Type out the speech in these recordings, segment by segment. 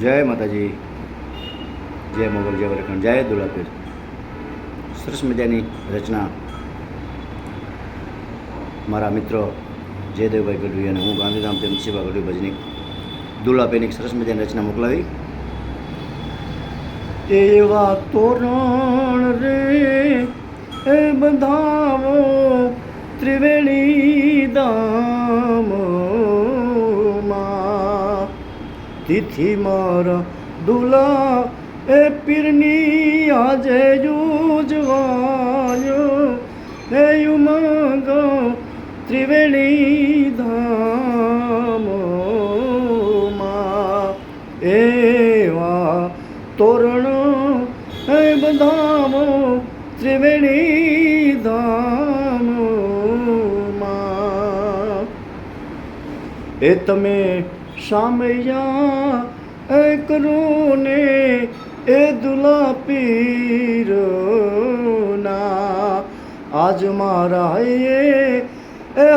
જય માતાજી. જય મોગલ, જય વરખંડ, જય દુલાપીર. સરસ મજાની રચના. મારા મિત્રો જયદેવભાઈ ગઢવી અને હું ગાંધીધામ તેમ શિવા ગઢવી ભજની દુલાપીરની સરસ મજાની રચના મોકલાવી. એવા તોરણ રે, એ બંધાવો, ત્રિવેણી દામમાં તિથિ મારા દુલા, એ પીરની આજે યુજવાયો હે ઉમંગ ત્રિવેણી ધામમાં એવા તોરણ હે બંધાવો ત્રિવેણી ધામમાં એ તમે સામૈયા એ કરું ને એ દુલા પીરના આજ મારા એ એ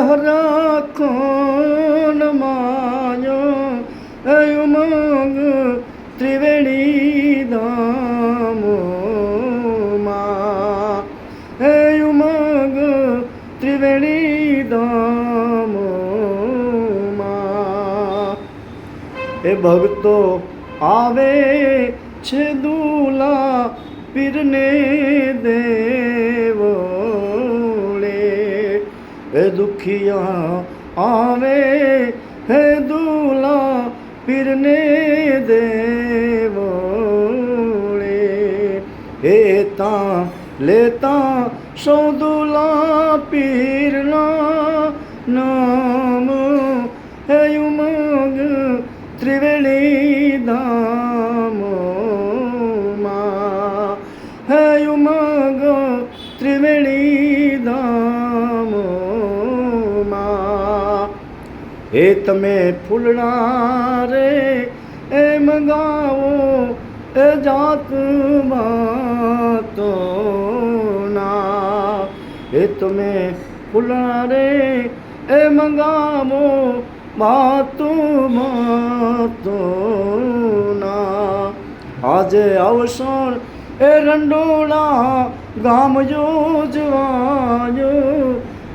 એ ભક્તો, આવે છે દુલા પીરને દેવોળે. એ દુખિયા, આવે હે દુલા પીરને દેવોળે. એ તા લેતા સૌદુલા પીરના નામ હે ઉમંગ ત્રિવેણી ધામમાં હે ઉમંગ ત્રિવેણી ધામમાં એ તમે ફૂલણા રે એ મંગાવો એ જાત ના એ તમે ફૂલણા રે એ મંગાવો માતો, માતુના. આજે અવસર એ રંડોળા ગામ યોજવાયો.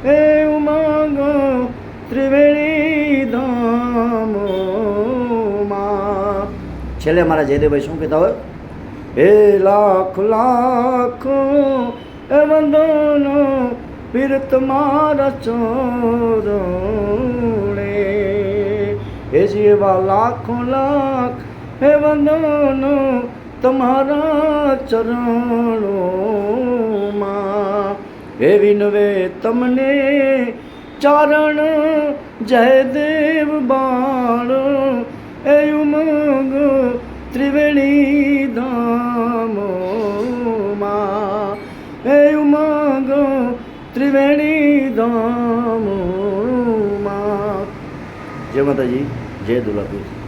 એ ઉમંગ ત્રિવેણી ધામમાં. છેલ્લે મારા જયદેવભાઈ શું કહેતા હોય? એ લાખ લાખ એ વંદનો પીર મારા ચોરણે એ જેવા લાખો લાખ હે વંદનો તમારા ચરણોમાં એ વિનવે તમને ચારણ જયદેવ બાળ એ ઉમંગ ત્રિવેણી ધામમાં જય માતાજી જય દુલાપીર